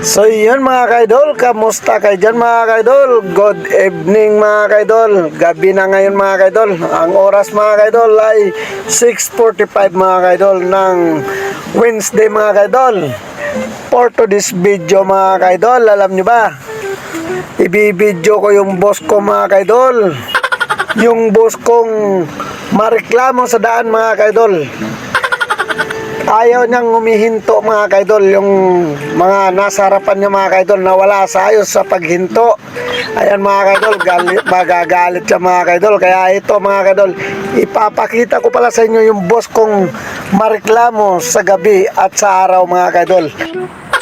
So yun mga kaidol, kamusta kayo dyan mga kaidol? Good evening mga kaidol. Gabi na ngayon mga kaidol. Ang oras mga kaidol ay 6.45 mga kaidol ng Wednesday mga kaidol. For to this video mga kaidol, alam nyo ba? Ibibidyo ko yung boss ko mga kaidol. Yung boss kong mareklamo sa daan mga kaidol ayaw niyang humihinto mga kaidol yung mga nasa harapan niya mga kaidol na wala sa ayos sa paghinto. Ayan mga kaidol galit, magagalit siya mga kaidol. Kaya ito mga kaidol ipapakita ko pala sa inyo yung boss kong mareklamo sa gabi at sa araw mga kaidol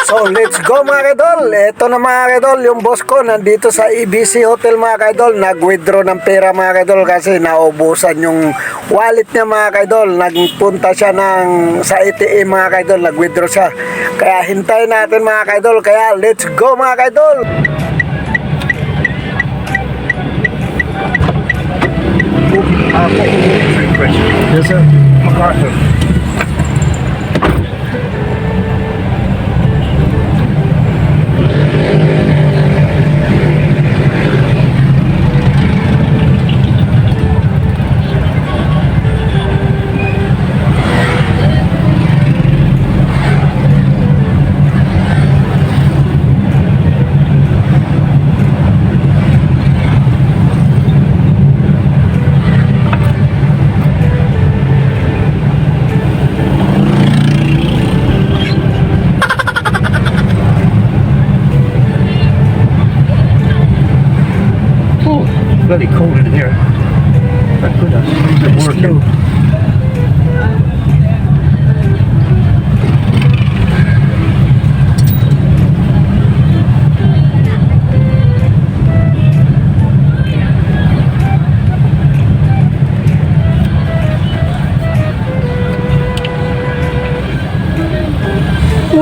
So let's go mga kaidol. Ito na mga kaidol, yung boss ko nandito sa EBC Hotel mga kaidol. Nag-withdraw ng pera mga kaidol kasi naubusan yung wallet niya mga kaidol. Nagpunta siya ng sa ATM mga kaidol, nag-withdraw siya. Kaya hintayin natin mga kaidol. Kaya let's go mga question? Yes sir. MacArthur. Bloody cold in here. Thank goodness. It's working.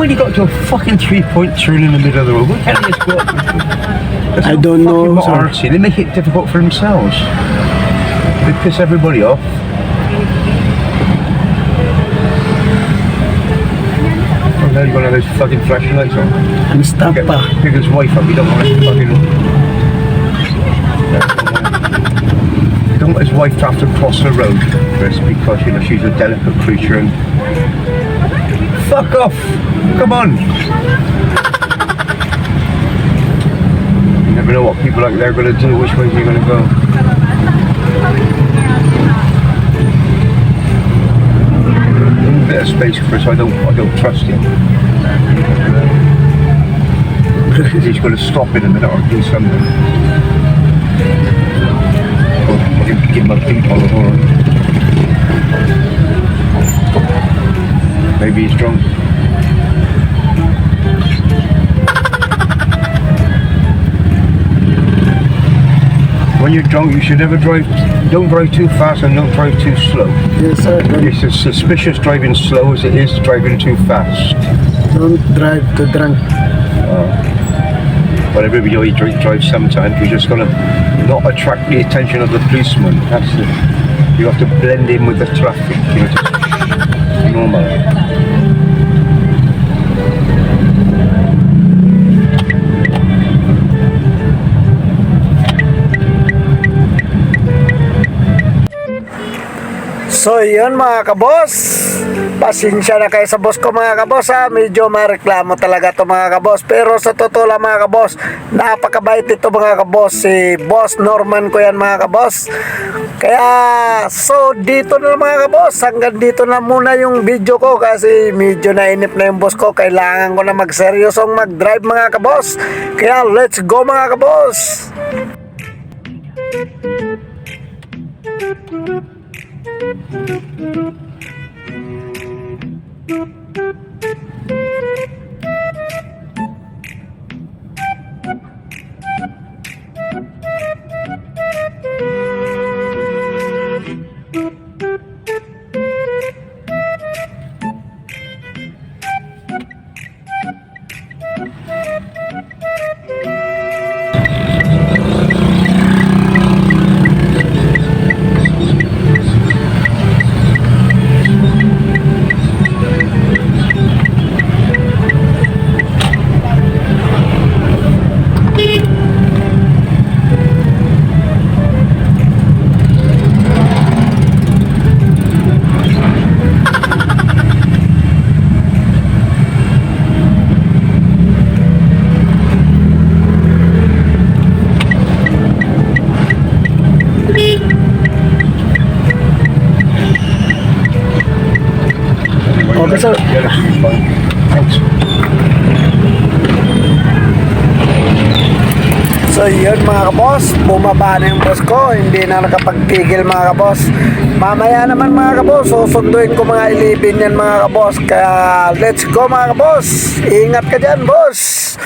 Why got to a fucking three-point turn in the middle of the road? Why can't you just go up? That's I don't know, sir. artsy. They make it difficult for themselves. They piss everybody off. Oh, now you've got those fucking flashing lights on. Ang stop Get, pa. pick his wife up. You don't want his fucking. You don't want his wife to have to cross the road, Chris, because you know she's a delicate creature and. Fuck off! Come on! You never know what people like they're going to do. Which way you're going to go? A bit of space, Chris. I don't. I don't trust him. Because he's going to stop in a minute or do something. Or give him a beat on the horn. Maybe he's drunk. When you're drunk, you should never drive. Don't drive too fast and don't drive too slow. Yes sir. It's as suspicious driving slow as it is driving too fast. don't drive to drunk. But everybody you drive, drive sometimes. You're just gonna not attract the attention of the policeman. That's it. You have to blend in with the traffic. You know, normal. So yun mga kabos. Pasensya na kayo sa boss ko mga kabos ha? Medyo mareklamo talaga to mga kabos. Pero sa totoo lang mga kabos Napakabait ito mga kabos. Si Boss Norman ko yan mga kabos. Kaya so dito na mga kabos. Hanggang dito na muna yung video ko Kasi medyo nainip na yung boss ko. Kailangan ko na magseryosong mag-drive mga kabos. Kaya let's go mga kabos! Yes, sir. Thank you. Be fine. Thanks. So yun mga kaboss, bumaba na yung boss ko, hindi na nakapagpigil mga kaboss. Mamaya naman mga kaboss, susunduin ko mga ilibin yan mga kaboss. Kaya let's go mga kaboss, ingat ka dyan boss.